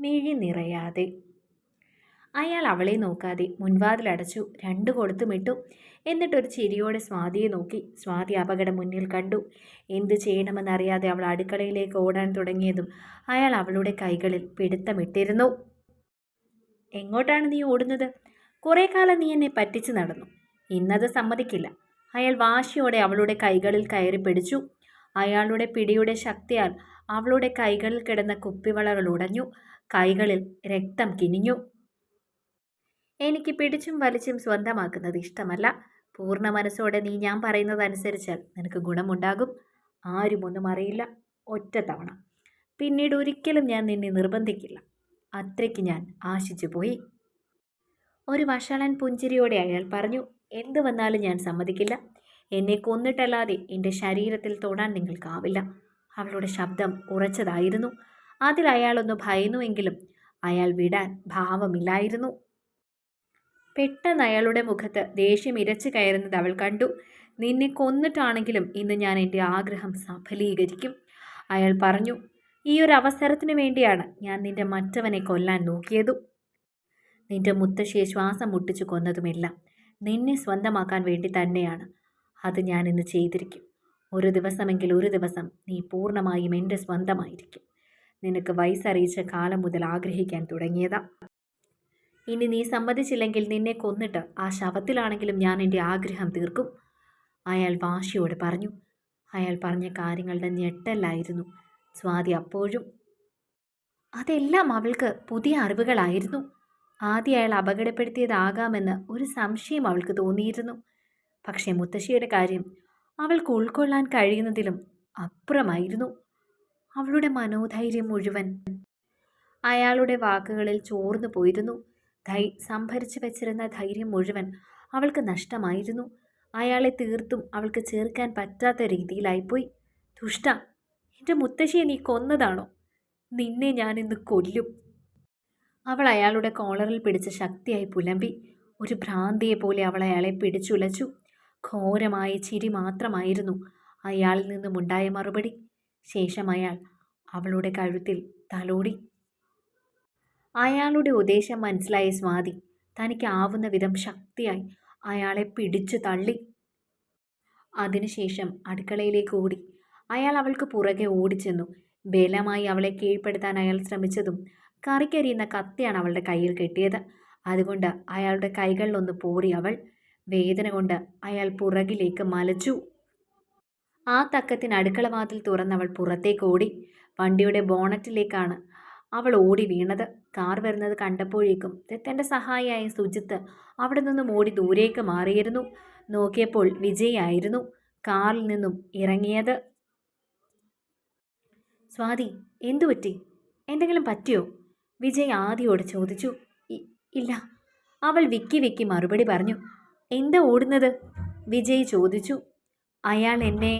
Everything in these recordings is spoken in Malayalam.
മിഴി നിറയാതെ. അയാൾ അവളെ നോക്കാതെ മുൻവാതിലടച്ചു രണ്ടു കൊടുത്തുമിട്ടു എന്നിട്ടൊരു ചിരിയോടെ സ്വാതിയെ നോക്കി. സ്വാതി അപകടം മുന്നിൽ കണ്ടു. എന്തു ചെയ്യണമെന്നറിയാതെ അവൾ അടുക്കളയിലേക്ക് ഓടാൻ തുടങ്ങിയതും അയാൾ അവളുടെ കൈകളിൽ പിടുത്തമിട്ടിരുന്നു. എങ്ങോട്ടാണ് നീ ഓടുന്നത്? കുറേ കാലം നീ എന്നെ പറ്റിച്ചു നടന്നു. ഇന്നത് സമ്മതിക്കില്ല. അയാൾ വാശിയോടെ അവളുടെ കൈകളിൽ കയറി പിടിച്ചു. അയാളുടെ പിടിയുടെ ശക്തിയാൽ അവളുടെ കൈകളിൽ കിടന്ന കുപ്പിവളകൾ ഉടഞ്ഞു. കൈകളിൽ രക്തം കിനിഞ്ഞു. എനിക്ക് പിടിച്ചും വലിച്ചും സ്വന്തമാക്കുന്നത് ഇഷ്ടമല്ല. പൂർണ മനസ്സോടെ നീ ഞാൻ പറയുന്നതനുസരിച്ചാൽ നിനക്ക് ഗുണമുണ്ടാകും. ആരുമൊന്നും അറിയില്ല. ഒറ്റ തവണ. പിന്നീട് ഒരിക്കലും ഞാൻ നിന്നെ നിർബന്ധിക്കില്ല. അത്രയ്ക്ക് ഞാൻ ആശിച്ചു പോയി. ഒരു വഷളൻ പുഞ്ചിരിയോടെ അയാൾ പറഞ്ഞു എന്ത് വന്നാലും ഞാൻ സമ്മതിക്കില്ല. എന്നെ കൊന്നിട്ടല്ലാതെ എന്റെ ശരീരത്തിൽ തൊടാൻ നിങ്ങൾക്കാവില്ല. അവളുടെ ശബ്ദം ഉറച്ചതായിരുന്നു. അതിൽ അയാളൊന്ന് ഭയന്നുവെങ്കിലും അയാൾ വിടാൻ ഭാവമില്ലായിരുന്നു. പെട്ടെന്ന് അയാളുടെ മുഖത്ത് ദേഷ്യം ഇരച്ചു കയറുന്നത് അവൾ കണ്ടു. നിന്നെ കൊന്നിട്ടാണെങ്കിലും ഇന്ന് ഞാൻ എന്റെ ആഗ്രഹം സഫലീകരിക്കും അയാൾ പറഞ്ഞു. ഈ ഒരു അവസരത്തിന് വേണ്ടിയാണ് ഞാൻ നിന്റെ മറ്റവനെ കൊല്ലാൻ നോക്കിയതും. നിന്റെ മുത്തശ്ശിയെ ശ്വാസം മുട്ടിച്ചു കൊന്നതുമെല്ലാം നിന്നെ സ്വന്തമാക്കാൻ വേണ്ടി തന്നെയാണ്. അത് ഞാൻ ഇന്ന് ചെയ്തിരിക്കും. ഒരു ദിവസമെങ്കിൽ ഒരു ദിവസം നീ പൂർണമായും എന്റെ സ്വന്തമായിരിക്കും. നിനക്ക് വയസ്സറിയിച്ച കാലം മുതൽ ആഗ്രഹിക്കാൻ തുടങ്ങിയതാ. ഇനി നീ സമ്മതിച്ചില്ലെങ്കിൽ നിന്നെ കൊന്നിട്ട് ആ ശവത്തിലാണെങ്കിലും ഞാൻ എന്റെ ആഗ്രഹം തീർക്കും. അയാൾ വാശിയോട് പറഞ്ഞു. അയാൾ പറഞ്ഞ കാര്യങ്ങളുടെ ഞെട്ടല്ലായിരുന്നു സ്വാതി അപ്പോഴും അതെല്ലാം അവൾക്ക് പുതിയ അറിവുകളായിരുന്നു. ആദ്യം അയാൾ അപകടപ്പെടുത്തിയതാകാമെന്ന് ഒരു സംശയം അവൾക്ക് തോന്നിയിരുന്നു. പക്ഷേ മുത്തശ്ശിയുടെ കാര്യം അവൾക്ക് ഉൾക്കൊള്ളാൻ കഴിയുന്നതിലും അപ്പുറമായിരുന്നു. അവളുടെ മനോധൈര്യം മുഴുവൻ അയാളുടെ വാക്കുകളിൽ ചോർന്നു പോയിരുന്നു. ധൈ സംഭരിച്ചു വെച്ചിരുന്ന ധൈര്യം മുഴുവൻ അവൾക്ക് നഷ്ടമായിരുന്നു. അയാളെ തീർത്തും അവൾക്ക് ചേർക്കാൻ പറ്റാത്ത രീതിയിലായിപ്പോയി. ദുഷ്ട എന്റെ മുത്തശ്ശിയെ നീ കൊന്നതാണോ? നിന്നെ ഞാൻ ഇന്ന് കൊല്ലും. അവൾ അയാളുടെ കോളറിൽ പിടിച്ച ശക്തിയായി പുലമ്പി. ഒരു ഭ്രാന്തിയെ പോലെ അവൾ അയാളെ പിടിച്ചുലച്ചു. ഘോരമായ ചിരി മാത്രമായിരുന്നു അയാളിൽ നിന്നുമുണ്ടായ മറുപടി. ശേഷം അയാൾ അവളുടെ കഴുത്തിൽ തലോടി. അയാളുടെ ഉദ്ദേശം മനസ്സിലായ സ്വാതി തനിക്ക് ആവുന്ന വിധം ശക്തിയായി അയാളെ പിടിച്ചു തള്ളി. അതിനുശേഷം അടുക്കളയിലേക്ക് ഓടി. അയാൾ അവൾക്ക് പുറകെ ഓടിച്ചെന്നു. ബലമായി അവളെ കീഴ്പ്പെടുത്താൻ അയാൾ ശ്രമിച്ചതും കറിക്കരിയുന്ന കത്തിയാണ് അവളുടെ കയ്യിൽ കെട്ടിയത്. അതുകൊണ്ട് അയാളുടെ കൈകളിലൊന്ന് പോറി അവൾ. വേദന കൊണ്ട് അയാൾ പുറകിലേക്ക് മലച്ചു. ആ തക്കത്തിന് അടുക്കള വാതിൽ തുറന്നവൾ പുറത്തേക്ക് ഓടി വണ്ടിയുടെ ബോണറ്റിലേക്കാണ് അവൾ ഓടി വീണത്. കാർ വരുന്നത് കണ്ടപ്പോഴേക്കും തെത്തന്റെ സഹായിയായ സുജിത്ത് അവിടെ നിന്നും ഓടി ദൂരേക്ക് മാറിയിരുന്നു. നോക്കിയപ്പോൾ വിജയായിരുന്നു. കാറിൽ നിന്നും ഇറങ്ങിയത്. സ്വാതി എന്തു പറ്റി? എന്തെങ്കിലും പറ്റിയോ? വിജയ് ആദ്യോട് ചോദിച്ചു. ഇല്ല. അവൾ വിക്കി വിക്കി മറുപടി പറഞ്ഞു. എന്താ ഓടുന്നത്? വിജയ് ചോദിച്ചു. അയാൾ എന്നെ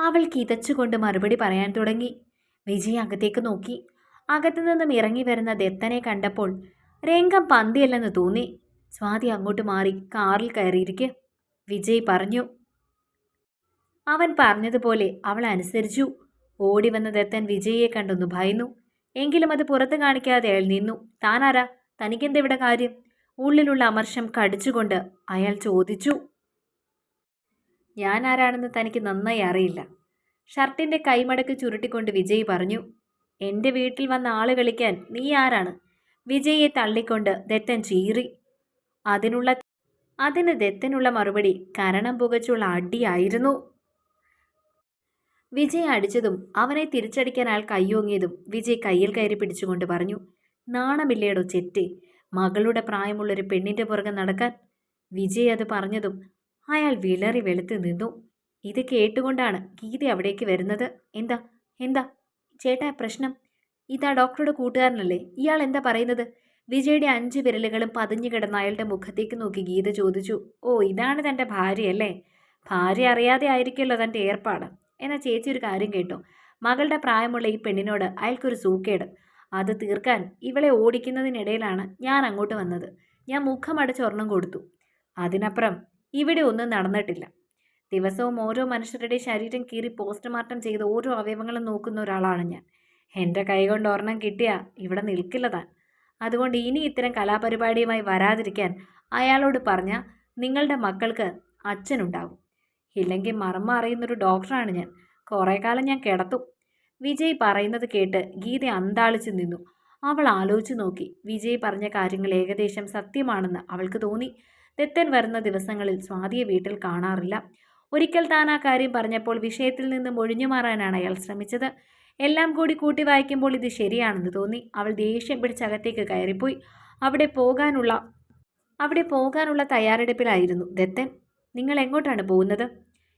അവൾ കിതച്ചുകൊണ്ട് മറുപടി പറയാൻ തുടങ്ങി. വിജയ് അകത്തേക്ക് നോക്കി. അകത്തു നിന്നും ഇറങ്ങി വരുന്ന ദത്തനെ കണ്ടപ്പോൾ രംഗം പന്തിയല്ലെന്ന് തോന്നി. സ്വാതി അങ്ങോട്ട് മാറി കാറിൽ കയറിയിരിക്കെ. വിജയ് പറഞ്ഞു. അവൻ പറഞ്ഞതുപോലെ അവൾ അനുസരിച്ചു. ഓടി വന്ന ദത്തൻ വിജയെ കണ്ടൊന്നു ഭയന്നു. എങ്കിലും അത് പുറത്ത് കാണിക്കാതെ അയാൾ നിന്നു. താനാരാ? തനിക്കെന്തെവിടെ കാര്യം? ഉള്ളിലുള്ള അമർഷം കടിച്ചുകൊണ്ട് അയാൾ ചോദിച്ചു. ഞാൻ ആരാണെന്ന് തനിക്ക് നന്നായി അറിയില്ല. ഷർട്ടിന്റെ കൈമടക്ക് ചുരുട്ടിക്കൊണ്ട് വിജയ് പറഞ്ഞു എന്റെ വീട്ടിൽ വന്ന ആൾ കളിക്കാൻ നീ ആരാണ്? വിജയെ തള്ളിക്കൊണ്ട് ദത്തൻ ചീറി. അതിനുള്ള അതിന് ദത്തനുള്ള മറുപടി കരണം പുകച്ചുള്ള അടിയായിരുന്നു. വിജയ് അടിച്ചതും അവനെ തിരിച്ചടിക്കാൻ ആൾ കയ്യോങ്ങിയതും വിജയ് കയ്യിൽ കയറി പിടിച്ചുകൊണ്ട് പറഞ്ഞു നാണമില്ലേടോ ചെറ്റ്? മകളുടെ പ്രായമുള്ളൊരു പെണ്ണിന്റെ പുറകെ നടക്കാൻ? വിജയ് അത് പറഞ്ഞതും അയാൾ വിളറി വെളുത്ത് നിന്നു. ഇത് കേട്ടുകൊണ്ടാണ് ഗീത അവിടേക്ക് വരുന്നത്. എന്താ? എന്താ? ചേട്ടാ പ്രശ്നം? ഇതാ ഡോക്ടറുടെ കൂട്ടുകാരനല്ലേ? ഇയാൾ എന്താ പറയുന്നത്? വിജയുടെ അഞ്ച് വിരലുകളും പതിഞ്ഞു കിടന്ന അയാളുടെ മുഖത്തേക്ക് നോക്കി ഗീത ചോദിച്ചു. ഓ ഇതാണ് തന്റെ ഭാര്യയല്ലേ? ഭാര്യ അറിയാതെ ആയിരിക്കുമല്ലോ തന്റെ ഏർപ്പാട്. എന്നാൽ ചേച്ചി ഒരു കാര്യം കേട്ടോ. മകളുടെ പ്രായമുള്ള ഈ പെണ്ണിനോട് അയാൾക്കൊരു സൂക്കേട്. അത് തീർക്കാൻ ഇവളെ ഓടിക്കുന്നതിനിടയിലാണ് ഞാൻ അങ്ങോട്ട് വന്നത്. ഞാൻ മുഖമടച്ച് ഒരെണ്ണം കൊടുത്തു. അതിനപ്പുറം ഇവിടെ ഒന്നും നടന്നിട്ടില്ല. ദിവസവും ഓരോ മനുഷ്യരുടെ ശരീരം കീറി പോസ്റ്റ്മോർട്ടം ചെയ്ത് ഓരോ അവയവങ്ങളും നോക്കുന്ന ഒരാളാണ് ഞാൻ. എന്റെ കൈകൊണ്ട് ഒരെണ്ണം കിട്ടിയാൽ ഇവിടെ നിൽക്കില്ല താൻ. അതുകൊണ്ട് ഇനി ഇത്തരം കലാപരിപാടിയുമായി വരാതിരിക്കാൻ അയാളോട് പറഞ്ഞാൽ നിങ്ങളുടെ മക്കൾക്ക് അച്ഛനുണ്ടാകും. ഇല്ലെങ്കിൽ മർമ്മ അറിയുന്നൊരു ഡോക്ടറാണ് ഞാൻ. കുറേ കാലം ഞാൻ കിടത്തും. വിജയ് പറയുന്നത് കേട്ട് ഗീത അന്താളിച്ചു നിന്നു. അവൾ ആലോചിച്ചു നോക്കി. വിജയ് പറഞ്ഞ കാര്യങ്ങൾ ഏകദേശം സത്യമാണെന്ന് അവൾക്ക് തോന്നി. ദത്തൻ വരുന്ന ദിവസങ്ങളിൽ സ്വാതിയെ വീട്ടിൽ കാണാറില്ല. ഒരിക്കൽ താൻ ആ കാര്യം പറഞ്ഞപ്പോൾ വിഷയത്തിൽ നിന്നും ഒഴിഞ്ഞു മാറാനാണ് അയാൾ ശ്രമിച്ചത്. എല്ലാം കൂടി കൂട്ടി വായിക്കുമ്പോൾ ഇത് ശരിയാണെന്ന് തോന്നി. അവൾ ദേഷ്യം പിടിച്ചകത്തേക്ക് കയറിപ്പോയി. അവിടെ പോകാനുള്ള അവിടെ പോകാനുള്ള തയ്യാറെടുപ്പിലായിരുന്നു ദത്തൻ. നിങ്ങൾ എങ്ങോട്ടാണ് പോകുന്നത്?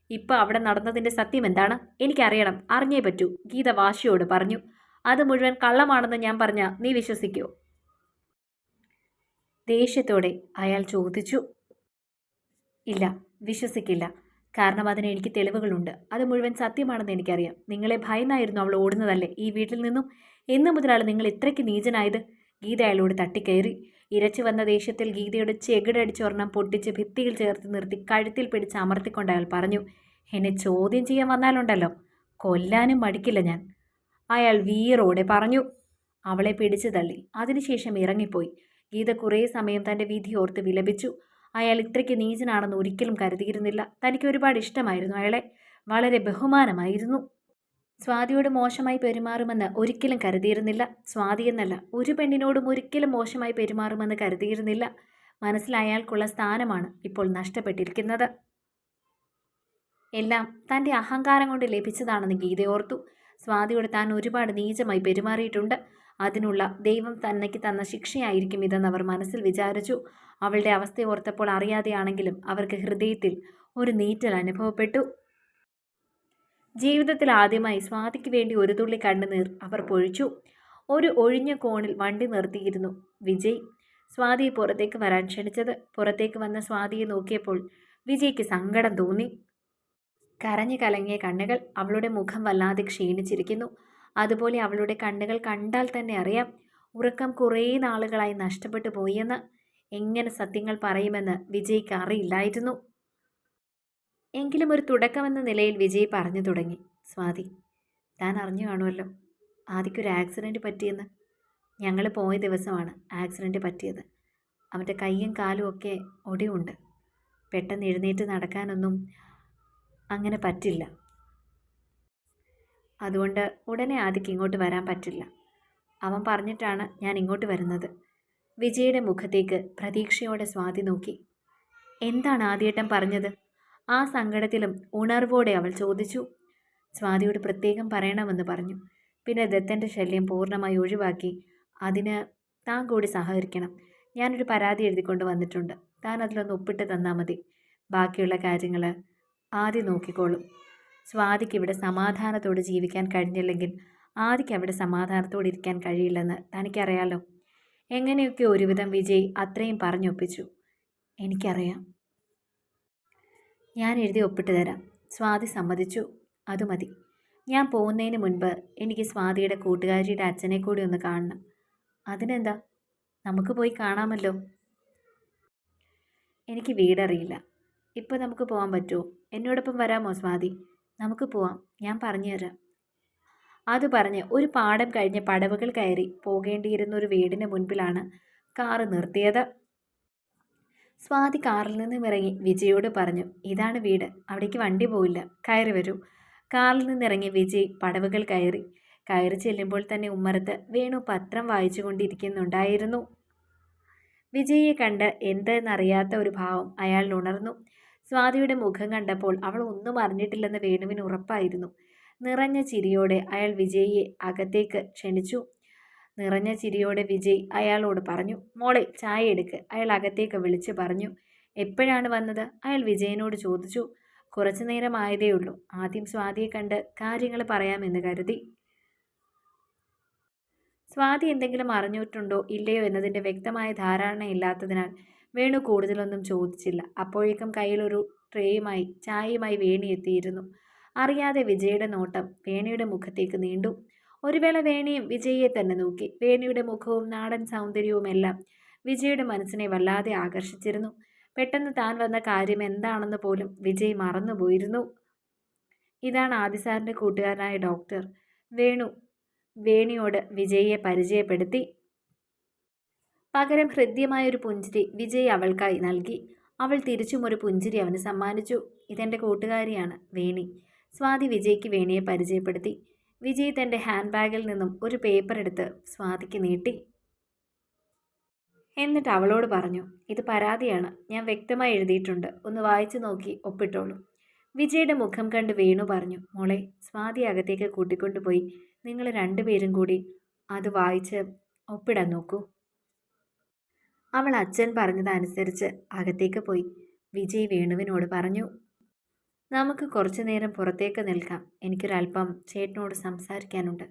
ഇപ്പോൾ അവിടെ നടന്നതിന്റെ സത്യം എന്താണ്? എനിക്കറിയണം. അറിഞ്ഞേ പറ്റൂ ഗീത വാശിയോട് പറഞ്ഞു. അത് മുഴുവൻ കള്ളമാണെന്ന് ഞാൻ പറഞ്ഞ നീ വിശ്വസിക്കുമോ ദേഷ്യത്തോടെ അയാൾ ചോദിച്ചു ഇല്ല വിശ്വസിക്കില്ല. കാരണം അതിന് എനിക്ക് തെളിവുകളുണ്ട്. അത് മുഴുവൻ സത്യമാണെന്ന് എനിക്കറിയാം. നിങ്ങളെ ഭയന്നായിരുന്നു അവൾ ഓടുന്നതല്ലേ? ഈ വീട്ടിൽ നിന്നും എന്ന് മുതലാണ് നിങ്ങൾ ഇത്രയ്ക്ക് നീചനായത്? ഗീത അയാളോട് തട്ടിക്കയറി. ഇരച്ചു വന്ന ദേഷ്യത്തിൽ ഗീതയുടെ ചെകിടടിച്ചൊരെണ്ണം പൊട്ടിച്ച് ഭിത്തിയിൽ ചേർത്ത് നിർത്തി കഴുത്തിൽ പിടിച്ച് അമർത്തിക്കൊണ്ട് അയാൾ പറഞ്ഞു എന്നെ ചോദ്യം ചെയ്യാൻ വന്നാലുണ്ടല്ലോ. കൊല്ലാനും മടിക്കില്ല ഞാൻ. അയാൾ വീറോടെ പറഞ്ഞു അവളെ പിടിച്ചു തള്ളി. അതിനുശേഷം ഇറങ്ങിപ്പോയി. ഗീത കുറേ സമയം തന്റെ വിധി ഓർത്ത് വിലപിച്ചു. അയാൾ ഇത്രയ്ക്ക് നീചനാണെന്ന് ഒരിക്കലും കരുതിയിരുന്നില്ല. തനിക്ക് ഒരുപാട് ഇഷ്ടമായിരുന്നു അയാളെ. വളരെ ബഹുമാനമായിരുന്നു. സ്വാതിയോട് മോശമായി പെരുമാറുമെന്ന് ഒരിക്കലും കരുതിയിരുന്നില്ല. സ്വാതി എന്നല്ല ഒരു പെണ്ണിനോടും ഒരിക്കലും മോശമായി പെരുമാറുമെന്ന് കരുതിയിരുന്നില്ല. മനസ്സിൽ അയാൾക്കുള്ള സ്ഥാനമാണ് ഇപ്പോൾ നഷ്ടപ്പെട്ടിരിക്കുന്നത്. എല്ലാം തന്റെ അഹങ്കാരം കൊണ്ട് ലഭിച്ചതാണെന്ന് ഗീത ഓർത്തു സ്വാതിയോട് താൻ ഒരുപാട് നീചമായി പെരുമാറിയിട്ടുണ്ട്. അതിനുള്ള ദൈവം തന്നയ്ക്ക് തന്ന ശിക്ഷയായിരിക്കും ഇതെന്ന് അവർ മനസ്സിൽ വിചാരിച്ചു. അവളുടെ അവസ്ഥ ഓർത്തപ്പോൾ അറിയാതെയാണെങ്കിലും അവർക്ക് ഹൃദയത്തിൽ ഒരു നീറ്റൽ അനുഭവപ്പെട്ടു. ജീവിതത്തിൽ ആദ്യമായി സ്വാതിക്ക് വേണ്ടി ഒരു തുള്ളി കണ്ണുനീർ അവർ പൊഴിച്ചു. ഒരു ഒഴിഞ്ഞ കോണിൽ വണ്ടി നിർത്തിയിരുന്നു വിജയ്. സ്വാതിയെ പുറത്തേക്ക് വരാൻ ക്ഷണിച്ചത്. പുറത്തേക്ക് വന്ന സ്വാതിയെ നോക്കിയപ്പോൾ വിജയ്ക്ക് സങ്കടം തോന്നി. കരഞ്ഞു കലങ്ങിയ കണ്ണുകൾ അവളുടെ മുഖം വല്ലാതെ ക്ഷീണിച്ചിരിക്കുന്നു. അതുപോലെ അവളുടെ കണ്ണുകൾ കണ്ടാൽ തന്നെ അറിയാം ഉറക്കം കുറേ നാളുകളായി നഷ്ടപ്പെട്ടു പോയെന്ന്. എങ്ങനെ സത്യങ്ങൾ പറയുമെന്ന് വിജയ്ക്ക് അറിയില്ലായിരുന്നു. എങ്കിലും ഒരു തുടക്കമെന്ന നിലയിൽ വിജയ് പറഞ്ഞു തുടങ്ങി. സ്വാതി താൻ അറിഞ്ഞു കാണുമല്ലോ. ആദ്യക്കൊരു ആക്സിഡന്റ് പറ്റിയെന്ന്. ഞങ്ങൾ പോയ ദിവസമാണ് ആക്സിഡന്റ് പറ്റിയത്. അവന്റെ കൈയും കാലും ഒക്കെ ഒടിവുണ്ട്. പെട്ടെന്ന് എഴുന്നേറ്റ് നടക്കാനൊന്നും അങ്ങനെ പറ്റില്ല. അതുകൊണ്ട് ഉടനെ ആദിക്ക് ഇങ്ങോട്ട് വരാൻ പറ്റില്ല. അവൻ പറഞ്ഞിട്ടാണ് ഞാൻ ഇങ്ങോട്ട് വരുന്നത്. വിജയുടെ മുഖത്തേക്ക് പ്രതീക്ഷയോടെ സ്വാതി നോക്കി. എന്താണ് ആദ്യേട്ടൻ പറഞ്ഞത്? ആ സങ്കടത്തിലും ഉണർവോടെ അവൾ ചോദിച്ചു. സ്വാതിയോട് പ്രത്യേകം പറയണമെന്ന് പറഞ്ഞു. പിന്നെ ദത്തന്റെ ശല്യം പൂർണമായി ഒഴിവാക്കി. അതിന് താൻ കൂടി സഹകരിക്കണം. ഞാനൊരു പരാതി എഴുതിക്കൊണ്ട് വന്നിട്ടുണ്ട്. താൻ അതിലൊന്ന് ഒപ്പിട്ട് തന്നാൽ മതി. ബാക്കിയുള്ള കാര്യങ്ങൾ ആദ്യം നോക്കിക്കോളും. സ്വാതിക്ക് ഇവിടെ സമാധാനത്തോടെ ജീവിക്കാൻ കഴിഞ്ഞില്ലെങ്കിൽ ആദിക്ക് അവിടെ സമാധാനത്തോടെ ഇരിക്കാൻ കഴിയില്ലെന്ന് തനിക്കറിയാലോ. എങ്ങനെയൊക്കെ ഒരുവിധം വിജയ് അത്രയും പറഞ്ഞൊപ്പിച്ചു. എനിക്കറിയാം. ഞാൻ എഴുതി ഒപ്പിട്ട് തരാം. സ്വാതി സമ്മതിച്ചു. അത് മതി. ഞാൻ പോകുന്നതിന് മുൻപ് എനിക്ക് സ്വാതിയുടെ കൂട്ടുകാരിയുടെ അച്ഛനെ കൂടി ഒന്ന് കാണണം. അതിനെന്താ? നമുക്ക് പോയി കാണാമല്ലോ. എനിക്ക് വീടറിയില്ല. ഇപ്പോൾ നമുക്ക് പോകാൻ പറ്റുമോ? എന്നോടൊപ്പം വരാമോ സ്വാതി? നമുക്ക് പോവാം. ഞാൻ പറഞ്ഞു തരാം അത് പറഞ്ഞ് ഒരു പാടം കഴിഞ്ഞ് പടവുകൾ കയറി പോകേണ്ടിയിരുന്ന ഒരു വീടിന് മുൻപിലാണ് കാറ് നിർത്തിയത്. സ്വാതി കാറിൽ നിന്നും ഇറങ്ങി വിജയോട് പറഞ്ഞു ഇതാണ് വീട്. അവിടേക്ക് വണ്ടി പോയില്ല കയറി വരൂ. കാറിൽ നിന്നിറങ്ങി വിജയ് പടവുകൾ കയറി. കയറി ചെല്ലുമ്പോൾ തന്നെ ഉമ്മറത്ത് വേണു പത്രം വായിച്ചു കൊണ്ടിരിക്കുന്നുണ്ടായിരുന്നു വിജയെ കണ്ട് എന്തെന്നറിയാത്ത ഒരു ഭാവം അയാൾ ഉണർന്നു. സ്വാതിയുടെ മുഖം കണ്ടപ്പോൾ അവൾ ഒന്നും അറിഞ്ഞിട്ടില്ലെന്ന് വേണുവിന് ഉറപ്പായിരുന്നു. നിറഞ്ഞ ചിരിയോടെ അയാൾ വിജയിയെ അകത്തേക്ക് ക്ഷണിച്ചു. നിറഞ്ഞ ചിരിയോടെ വിജയ് അയാളോട് പറഞ്ഞു മോളെ ചായ എടുക്ക്. അയാൾ അകത്തേക്ക് വിളിച്ച് പറഞ്ഞു എപ്പോഴാണ് വന്നത്? അയാൾ വിജയനോട് ചോദിച്ചു കുറച്ചു നേരം ആയതേ ഉള്ളൂ. ആദ്യം സ്വാതിയെ കണ്ട് കാര്യങ്ങൾ പറയാമെന്ന് കരുതി. സ്വാതി എന്തെങ്കിലും അറിഞ്ഞിട്ടുണ്ടോ ഇല്ലയോ എന്നതിന്റെ വ്യക്തമായ ധാരണയില്ലാത്തതിനാൽ വേണു കൂടുതലൊന്നും ചോദിച്ചില്ല. അപ്പോഴേക്കും കയ്യിലൊരു ട്രേയുമായി ചായയുമായി വേണി എത്തിയിരുന്നു. അറിയാതെ വിജയുടെ നോട്ടം വേണിയുടെ മുഖത്തേക്ക് നീണ്ടു. ഒരു വേള വേണിയും വിജയെ തന്നെ നോക്കി. വേണിയുടെ മുഖവും നാടൻ സൗന്ദര്യവുമെല്ലാം വിജയുടെ മനസ്സിനെ വല്ലാതെ ആകർഷിച്ചിരുന്നു. പെട്ടെന്ന് താൻ വന്ന കാര്യം എന്താണെന്ന് പോലും വിജയ് മറന്നുപോയിരുന്നു. ഇതാണ് ആദിസാറിന്റെ കൂട്ടുകാരനായ ഡോക്ടർ വേണു. വേണിയോട് വിജയിയെ പരിചയപ്പെടുത്തി. പകരം ഹൃദ്യമായ ഒരു പുഞ്ചിരി വിജയ് അവൾക്കായി നൽകി. അവൾ തിരിച്ചും ഒരു പുഞ്ചിരി അവന് സമ്മാനിച്ചു. ഇതെന്റെ കൂട്ടുകാരിയാണ് വേണി. സ്വാതി വിജയ്ക്ക് വേണിയെ പരിചയപ്പെടുത്തി. വിജയ് തന്റെ ഹാൻഡ് ബാഗിൽ നിന്നും ഒരു പേപ്പർ എടുത്ത് സ്വാതിക്ക് നീട്ടി. എന്നിട്ട് അവളോട് പറഞ്ഞു ഇത് പരാതിയാണ്. ഞാൻ വ്യക്തമായി എഴുതിയിട്ടുണ്ട്. ഒന്ന് വായിച്ചു നോക്കി ഒപ്പിട്ടോളൂ. വിജയുടെ മുഖം കണ്ട് വേണു പറഞ്ഞു മോളെ സ്വാതി അകത്തേക്ക് കൂട്ടിക്കൊണ്ടുപോയി. നിങ്ങൾ രണ്ടുപേരും കൂടി അത് വായിച്ച് ഒപ്പിടാൻ നോക്കൂ. അവൾ അച്ഛൻ പറഞ്ഞതനുസരിച്ച് അകത്തേക്ക് പോയി. വിജയ് വേണുവിനോട് പറഞ്ഞു നമുക്ക് കുറച്ചു നേരം പുറത്തേക്ക് നിൽക്കാം. എനിക്കൊരല്പം ചേട്ടനോട് സംസാരിക്കാനുണ്ട്.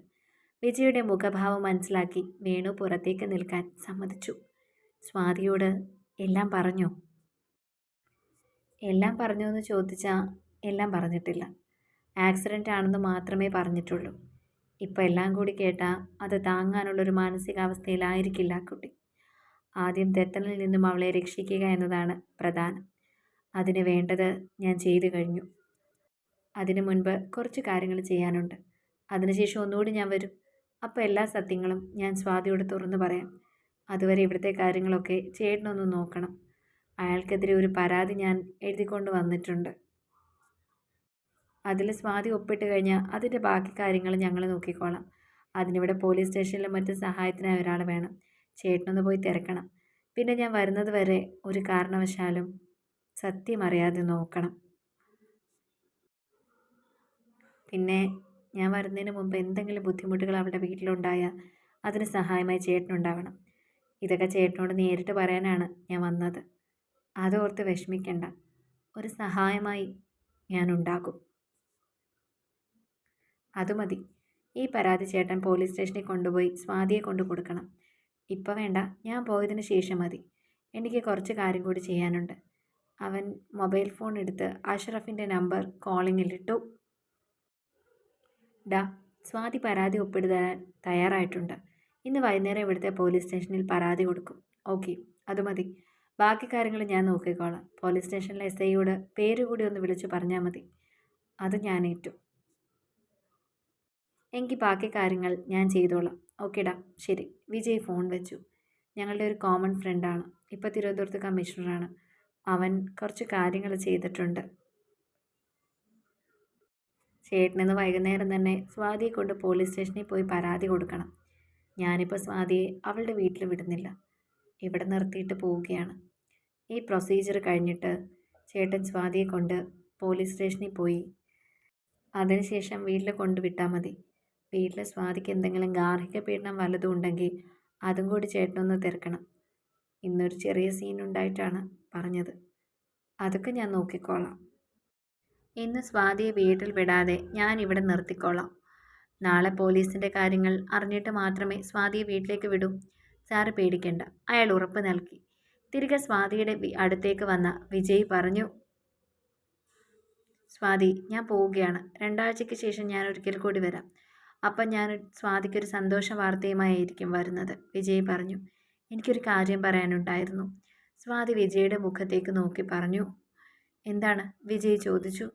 വിജയുടെ മുഖഭാവം മനസ്സിലാക്കി വേണു പുറത്തേക്ക് നിൽക്കാൻ സമ്മതിച്ചു. സ്വാതിയോട് എല്ലാം പറഞ്ഞു? എല്ലാം പറഞ്ഞു എന്ന് ചോദിച്ചാൽ എല്ലാം പറഞ്ഞിട്ടില്ല. ആക്സിഡന്റ് ആണെന്ന് മാത്രമേ പറഞ്ഞിട്ടുള്ളൂ. ഇപ്പോൾ എല്ലാം കൂടി കേട്ടാൽ അത് താങ്ങാനുള്ളൊരു മാനസികാവസ്ഥയിലായിരിക്കില്ല കുട്ടി. ആദ്യം തെറ്റലിൽ നിന്നും അവളെ രക്ഷിക്കുക എന്നതാണ് പ്രധാനം. അതിന് വേണ്ടത് ഞാൻ ചെയ്തു കഴിഞ്ഞു. അതിനു മുൻപ് കുറച്ച് കാര്യങ്ങൾ ചെയ്യാനുണ്ട്. അതിനുശേഷം ഒന്നുകൂടി ഞാൻ വരും. അപ്പോൾ എല്ലാ സത്യങ്ങളും ഞാൻ സ്വാതിയോട് തുറന്നു പറയാം. അതുവരെ ഇവിടുത്തെ കാര്യങ്ങളൊക്കെ ചേട്ടനൊന്ന് നോക്കണം. അയാൾക്കെതിരെ ഒരു പരാതി ഞാൻ എഴുതിക്കൊണ്ട് വന്നിട്ടുണ്ട്. അതിൽ സ്വാതി ഒപ്പിട്ട് കഴിഞ്ഞാൽ അതിന്റെ ബാക്കി കാര്യങ്ങൾ ഞങ്ങൾ നോക്കിക്കോളാം. അതിനിവിടെ പോലീസ് സ്റ്റേഷനിലും മറ്റ് സഹായത്തിനായി ഒരാൾ വേണം. ചേട്ടനൊന്ന് പോയി തിരക്കണം. പിന്നെ ഞാൻ വരുന്നത് വരെ ഒരു കാരണവശാലും സത്യം അറിയാതെ നോക്കണം. പിന്നെ ഞാൻ വരുന്നതിന് മുമ്പ് എന്തെങ്കിലും ബുദ്ധിമുട്ടുകൾ അവളുടെ വീട്ടിലുണ്ടായാൽ അതിന് സഹായമായി ചേട്ടനുണ്ടാവണം. ഇതൊക്കെ ചേട്ടനോട് നേരിട്ട് പറയാനാണ് ഞാൻ വന്നത്. അതോർത്ത് വിഷമിക്കണ്ട. ഒരു സഹായമായി ഞാൻ അതുമതി. അത് ഈ പരാതി ചേട്ടൻ പോലീസ് സ്റ്റേഷനിൽ കൊണ്ടുപോയി സ്വാതിയെ കൊണ്ടു കൊടുക്കണം ഇപ്പോൾ വേണ്ട ഞാൻ പോയതിന് ശേഷം മതി. എനിക്ക് കുറച്ച് കാര്യം കൂടി ചെയ്യാനുണ്ട്. അവൻ മൊബൈൽ ഫോൺ എടുത്ത് അഷ്റഫിന്റെ നമ്പർ കോളിങ്ങിലിട്ടു ഡാ സ്വാതി പരാതി ഒപ്പിടുതാൻ തയ്യാറായിട്ടുണ്ട്. ഇന്ന് വൈകുന്നേരം ഇവിടുത്തെ പോലീസ് സ്റ്റേഷനിൽ പരാതി കൊടുക്കും. ഓക്കെ അത് മതി. ബാക്കി കാര്യങ്ങൾ ഞാൻ നോക്കിക്കോളാം. പോലീസ് സ്റ്റേഷനിലെ എസ് ഐയോട് പേര് കൂടി ഒന്ന് വിളിച്ച് പറഞ്ഞാൽ മതി. അത് ഞാൻ ഏറ്റു. എങ്കിൽ ബാക്കി കാര്യങ്ങൾ ഞാൻ ചെയ്തോളാം. ഓക്കേടാ ശരി. വിജയ് ഫോൺ വെച്ചു. ഞങ്ങളുടെ ഒരു കോമൺ ഫ്രണ്ടാണ് ഇപ്പോൾ തിരുവനന്തപുരത്ത് കമ്മീഷണറാണ് അവൻ കുറച്ച് കാര്യങ്ങൾ ചെയ്തിട്ടുണ്ട്. ചേട്ടനിന്ന് വൈകുന്നേരം തന്നെ സ്വാതിയെ കൊണ്ട് പോലീസ് സ്റ്റേഷനിൽ പോയി പരാതി കൊടുക്കണം. ഞാനിപ്പോൾ സ്വാതിയെ അവളുടെ വീട്ടിൽ വിടുന്നില്ല. ഇവിടെ നിർത്തിയിട്ട് പോവുകയാണ്. ഈ പ്രൊസീജിയർ കഴിഞ്ഞിട്ട് ചേട്ടൻ സ്വാതിയെ കൊണ്ട് പോലീസ് സ്റ്റേഷനിൽ പോയി. അതിനുശേഷം വീട്ടിൽ കൊണ്ടുവിട്ടാൽ മതി. വീട്ടിൽ സ്വാതിക്ക് എന്തെങ്കിലും ഗാർഹിക പീഡനം വല്ലതും ഉണ്ടെങ്കിൽ അതും കൂടി ചേട്ടനൊന്ന് തിരക്കണം. ഇന്നൊരു ചെറിയ സീൻ ഉണ്ടായിട്ടാണ് പറഞ്ഞത്. അതൊക്കെ ഞാൻ നോക്കിക്കോളാം. ഇന്ന് സ്വാതിയെ വീട്ടിൽ വിടാതെ ഞാൻ ഇവിടെ നിർത്തിക്കോളാം. നാളെ പോലീസിന്റെ കാര്യങ്ങൾ അറിഞ്ഞിട്ട് മാത്രമേ സ്വാതിയെ വീട്ടിലേക്ക് വിടൂ. സാറ് പേടിക്കേണ്ട. അയാൾ ഉറപ്പ് നൽകി. തിരികെ സ്വാതിയുടെ അടുത്തേക്ക് വന്ന വിജയ് പറഞ്ഞു സ്വാതി ഞാൻ പോവുകയാണ്. രണ്ടാഴ്ചയ്ക്ക് ശേഷം ഞാൻ ഒരിക്കൽ കൂടി വരാം. അപ്പം ഞാൻ സ്വാതിക്കൊരു സന്തോഷ വാർത്തയുമായിരിക്കും വരുന്നത് വിജയ് പറഞ്ഞു. എനിക്കൊരു കാര്യം പറയാനുണ്ടായിരുന്നു. സ്വാതി വിജയുടെ മുഖത്തേക്ക് നോക്കി പറഞ്ഞു. എന്താണ്? വിജയ് ചോദിച്ചു.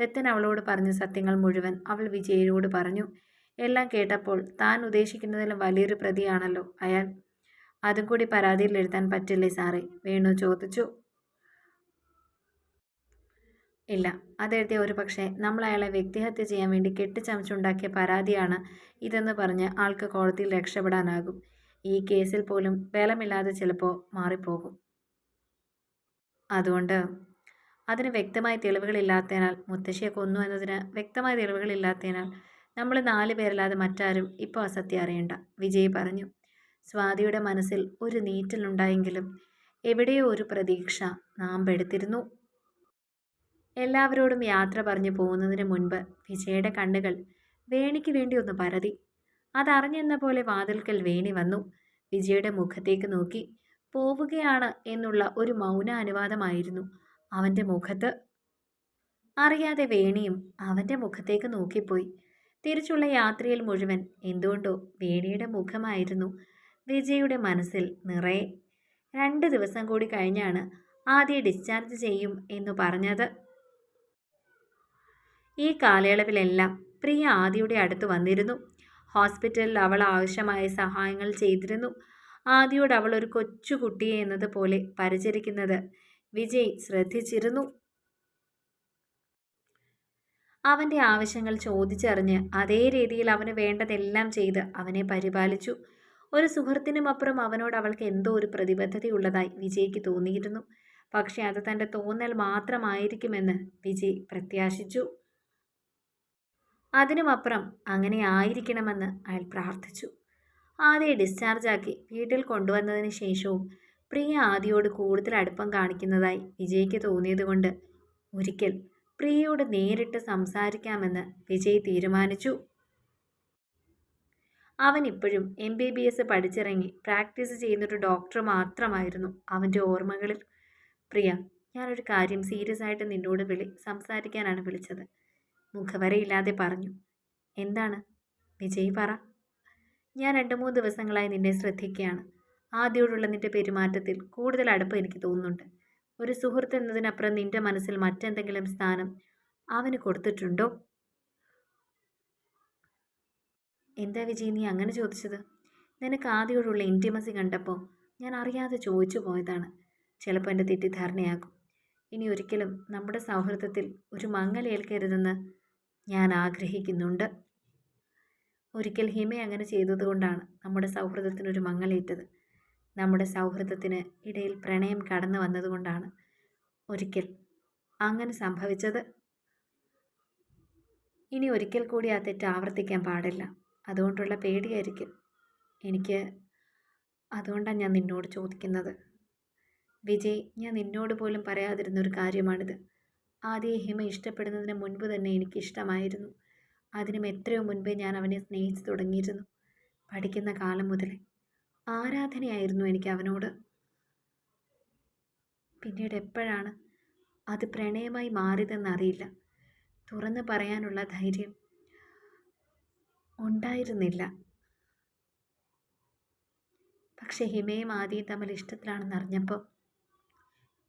ദത്തൻ അവളോട് പറഞ്ഞ സത്യങ്ങൾ മുഴുവൻ അവൾ വിജയയോട് പറഞ്ഞു. എല്ലാം കേട്ടപ്പോൾ താൻ ഉദ്ദേശിക്കുന്നതിലും വലിയൊരു പ്രതിയാണല്ലോ അയാൾ. അതും കൂടി പരാതിയിൽ എഴുതാൻ പറ്റില്ലേ സാറേ? വേണു ചോദിച്ചു. ഇല്ല. അതെഴുതിയ ഒരു പക്ഷേ നമ്മൾ അയാളെ വ്യക്തിഹത്യ ചെയ്യാൻ വേണ്ടി കെട്ടിച്ചമച്ചുണ്ടാക്കിയ പരാതിയാണ് ഇതെന്ന് പറഞ്ഞ് ആൾക്ക് കോടതിയിൽ രക്ഷപ്പെടാനാകും. ഈ കേസിൽ പോലും ബലമില്ലാതെ ചിലപ്പോൾ മാറിപ്പോകും. അതുകൊണ്ട് അതിന് വ്യക്തമായ തെളിവുകളില്ലാത്തതിനാൽ മുത്തശ്ശിയെ കൊന്നു എന്നതിന് വ്യക്തമായ തെളിവുകളില്ലാത്തതിനാൽ നമ്മൾ നാല് പേരല്ലാതെ മറ്റാരും ഇപ്പോൾ അസത്യം അറിയണ്ട. വിജയ് പറഞ്ഞു സ്വാതിയുടെ മനസ്സിൽ ഒരു നീറ്റലുണ്ടായെങ്കിലും എവിടെയോ ഒരു പ്രതീക്ഷ നാം പെടുത്തിരുന്നു. എല്ലാവരോടും യാത്ര പറഞ്ഞു പോകുന്നതിന് മുൻപ് വിജയുടെ കണ്ണുകൾ വേണിക്ക് വേണ്ടി ഒന്ന് പരതി. അതറിഞ്ഞെന്ന പോലെ വാതിൽക്കൽ വേണി വന്നു. വിജയുടെ മുഖത്തേക്ക് നോക്കി. പോവുകയാണ് എന്നുള്ള ഒരു മൗന അനുവാദമായിരുന്നു അവന്റെ മുഖത്ത്. അറിയാതെ വേണിയും അവന്റെ മുഖത്തേക്ക് നോക്കിപ്പോയി. തിരിച്ചുള്ള യാത്രയിൽ മുഴുവൻ എന്തുകൊണ്ടോ വേണിയുടെ മുഖമായിരുന്നു വിജയുടെ മനസ്സിൽ നിറയെ. രണ്ട് ദിവസം കൂടി കഴിഞ്ഞാണ് ആദ്യം ഡിസ്ചാർജ് ചെയ്യും എന്ന് പറഞ്ഞത്. ഈ കാലയളവിലെല്ലാം പ്രിയ ആദിയുടെ അടുത്ത് വന്നിരുന്നു. ഹോസ്പിറ്റലിൽ അവൾ ആവശ്യമായ സഹായങ്ങൾ ചെയ്തിരുന്നു. ആദിയോട് അവൾ ഒരു കൊച്ചുകുട്ടിയെ എന്നതുപോലെ പരിചരിക്കുന്നത് വിജയ് ശ്രദ്ധിച്ചിരുന്നു. അവന്റെ ആവശ്യങ്ങൾ ചോദിച്ചറിഞ്ഞ് അതേ രീതിയിൽ അവന് വേണ്ടതെല്ലാം ചെയ്ത് അവനെ പരിപാലിച്ചു. ഒരു സുഹൃത്തിനുമപ്പുറം അവനോട് അവൾക്ക് എന്തോ ഒരു പ്രതിബദ്ധതയുള്ളതായി വിജയ്ക്ക് തോന്നിയിരുന്നു. പക്ഷേ അത് തന്റെ തോന്നൽ മാത്രമായിരിക്കുമെന്ന് വിജയ് പ്രത്യാശിച്ചു. അതിനുമപ്പുറം അങ്ങനെ ആയിരിക്കണമെന്ന് അയാൾ പ്രാർത്ഥിച്ചു. ആദ്യ ഡിസ്ചാർജാക്കി വീട്ടിൽ കൊണ്ടുവന്നതിന് ശേഷവും പ്രിയ ആദിയോട് കൂടുതൽ അടുപ്പം കാണിക്കുന്നതായി വിജയ്ക്ക് തോന്നിയതുകൊണ്ട് ഒരിക്കൽ പ്രിയയോട് നേരിട്ട് സംസാരിക്കാമെന്ന് വിജയ് തീരുമാനിച്ചു. അവൻ ഇപ്പോഴും എം ബി ബി എസ് പഠിച്ചിറങ്ങി പ്രാക്ടീസ് ചെയ്യുന്നൊരു ഡോക്ടർ മാത്രമായിരുന്നു അവന്റെ ഓർമ്മകളിൽ. പ്രിയ ഞാനൊരു കാര്യം സീരിയസ് ആയിട്ട് നിന്നോട് വിളി സംസാരിക്കാനാണ് വിളിച്ചത്. മുഖവരയില്ലാതെ പറഞ്ഞു. എന്താണ്? വിജയ് പറ. ഞാൻ രണ്ട് മൂന്ന് ദിവസങ്ങളായി നിന്നെ ശ്രദ്ധിക്കുകയാണ് ആദ്യോടുള്ള നിന്റെ പെരുമാറ്റത്തിൽ കൂടുതൽ അടുപ്പം എനിക്ക് തോന്നുന്നുണ്ട്. ഒരു സുഹൃത്ത് എന്നതിനപ്പുറം നിന്റെ മനസ്സിൽ മറ്റെന്തെങ്കിലും സ്ഥാനം അവന് കൊടുത്തിട്ടുണ്ടോ? എന്താ വിജയ് നീ അങ്ങനെ ചോദിച്ചത്? നിനക്ക് ആദ്യോടുള്ള ഇന്റിമസി കണ്ടപ്പോൾ ഞാൻ അറിയാതെ ചോദിച്ചു പോയതാണ്. ചിലപ്പോൾ എന്റെ തെറ്റിദ്ധാരണയാകും. ഇനി ഒരിക്കലും നമ്മുടെ സൗഹൃദത്തിൽ ഒരു മങ്ങലേൽക്കരുതെന്ന് ഞാൻ ആഗ്രഹിക്കുന്നുണ്ട് ഒരിക്കൽ ഹിമ അങ്ങനെ ചെയ്തതുകൊണ്ടാണ് നമ്മുടെ സൗഹൃദത്തിനൊരു മങ്ങലേറ്റത്. നമ്മുടെ സൗഹൃദത്തിന് ഇടയിൽ പ്രണയം കടന്നു വന്നതുകൊണ്ടാണ് ഒരിക്കൽ അങ്ങനെ സംഭവിച്ചത്. ഇനി ഒരിക്കൽ കൂടി ആ തെറ്റ് ആവർത്തിക്കാൻ പാടില്ല. അതുകൊണ്ടുള്ള പേടിയായിരിക്കും. എനിക്ക് അതുകൊണ്ടാണ് ഞാൻ നിന്നോട് ചോദിക്കുന്നത്. വിജയ് ഞാൻ നിന്നോട് പോലും പറയാതിരുന്നൊരു കാര്യമാണിത്. ആദ്യം ഹിമ ഇഷ്ടപ്പെടുന്നതിന് മുൻപ് തന്നെ എനിക്ക് ഇഷ്ടമായിരുന്നു അതിനും എത്രയോ മുൻപേ ഞാൻ അവനെ സ്നേഹിച്ചു തുടങ്ങിയിരുന്നു. പഠിക്കുന്ന കാലം മുതലേ ആരാധനയായിരുന്നു എനിക്ക് അവനോട്. പിന്നീട് എപ്പോഴാണ് അത് പ്രണയമായി മാറിയതെന്നറിയില്ല തുറന്നു പറയാനുള്ള ധൈര്യം ഉണ്ടായിരുന്നില്ല. പക്ഷെ ഹിമയും ആദ്യം തമ്മിൽ ഇഷ്ടത്തിലാണെന്ന് അറിഞ്ഞപ്പോൾ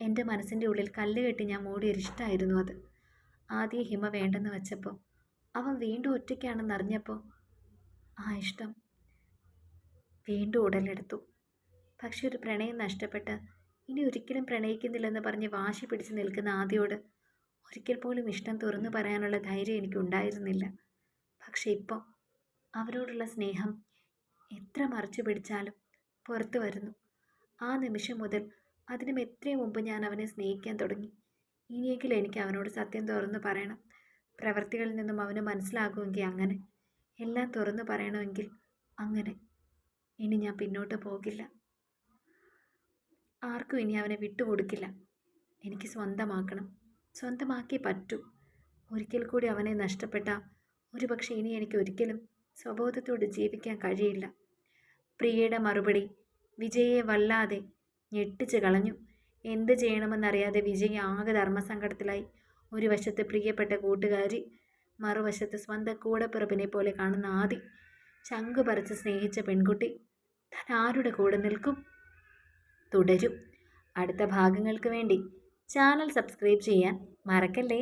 എന്റെ മനസ്സിന്റെ ഉള്ളിൽ കല്ല് കെട്ടി ഞാൻ മൂടിയൊരിഷ്ടമായിരുന്നു അത്. ആദ്യം ഹിമ വേണ്ടെന്ന് വെച്ചപ്പോൾ അവൻ വീണ്ടും ഒറ്റയ്ക്കാണെന്ന് അറിഞ്ഞപ്പോൾ ആ ഇഷ്ടം വീണ്ടും ഉടലെടുത്തു. പക്ഷെ ഒരു പ്രണയം നഷ്ടപ്പെട്ട് ഇനി ഒരിക്കലും പ്രണയിക്കുന്നില്ലെന്ന് പറഞ്ഞ് വാശി പിടിച്ച് നിൽക്കുന്ന ആദ്യോട് ഒരിക്കൽ പോലും ഇഷ്ടം തുറന്നു പറയാനുള്ള ധൈര്യം എനിക്കുണ്ടായിരുന്നില്ല പക്ഷെ ഇപ്പോൾ അവരോടുള്ള സ്നേഹം എത്ര മറച്ചു പിടിച്ചാലും പുറത്തു വരുന്നു. ആ നിമിഷം മുതൽ അതിനും എത്രയും മുമ്പ് ഞാൻ അവനെ സ്നേഹിക്കാൻ തുടങ്ങി. ഇനിയെങ്കിലും എനിക്ക് അവനോട് സത്യം തുറന്നു പറയണം. പ്രവൃത്തികളിൽ നിന്നും അവന് മനസ്സിലാകുമെങ്കിൽ അങ്ങനെ. എല്ലാം തുറന്നു പറയണമെങ്കിൽ അങ്ങനെ. ഇനി ഞാൻ പിന്നോട്ട് പോകില്ല. ആർക്കും ഇനി അവനെ വിട്ടുകൊടുക്കില്ല. എനിക്ക് സ്വന്തമാക്കണം. സ്വന്തമാക്കി പറ്റൂ. ഒരിക്കൽ കൂടി അവനെ നഷ്ടപ്പെട്ട ഒരുപക്ഷെ ഇനി എനിക്ക് ഒരിക്കലും സ്വബോധത്തോട് ജീവിക്കാൻ കഴിയില്ല. പ്രിയയുടെ മറുപടി വിജയെ വല്ലാതെ ഞെട്ടിച്ച് കളഞ്ഞു എന്ത് ചെയ്യണമെന്നറിയാതെ വിജയ് ആകെ ധർമ്മസങ്കടത്തിലായി. ഒരു വശത്ത് പ്രിയപ്പെട്ട കൂട്ടുകാരി മറുവശത്ത് സ്വന്തം കൂടപ്പിറപ്പിനെ പോലെ കാണുന്ന ആദി ചങ്കു പറിച്ച് സ്നേഹിച്ച പെൺകുട്ടി. താൻ ആരുടെ കൂടെ നിൽക്കും? തുടരും. അടുത്ത ഭാഗങ്ങൾക്ക് വേണ്ടി ചാനൽ സബ്സ്ക്രൈബ് ചെയ്യാൻ മറക്കല്ലേ?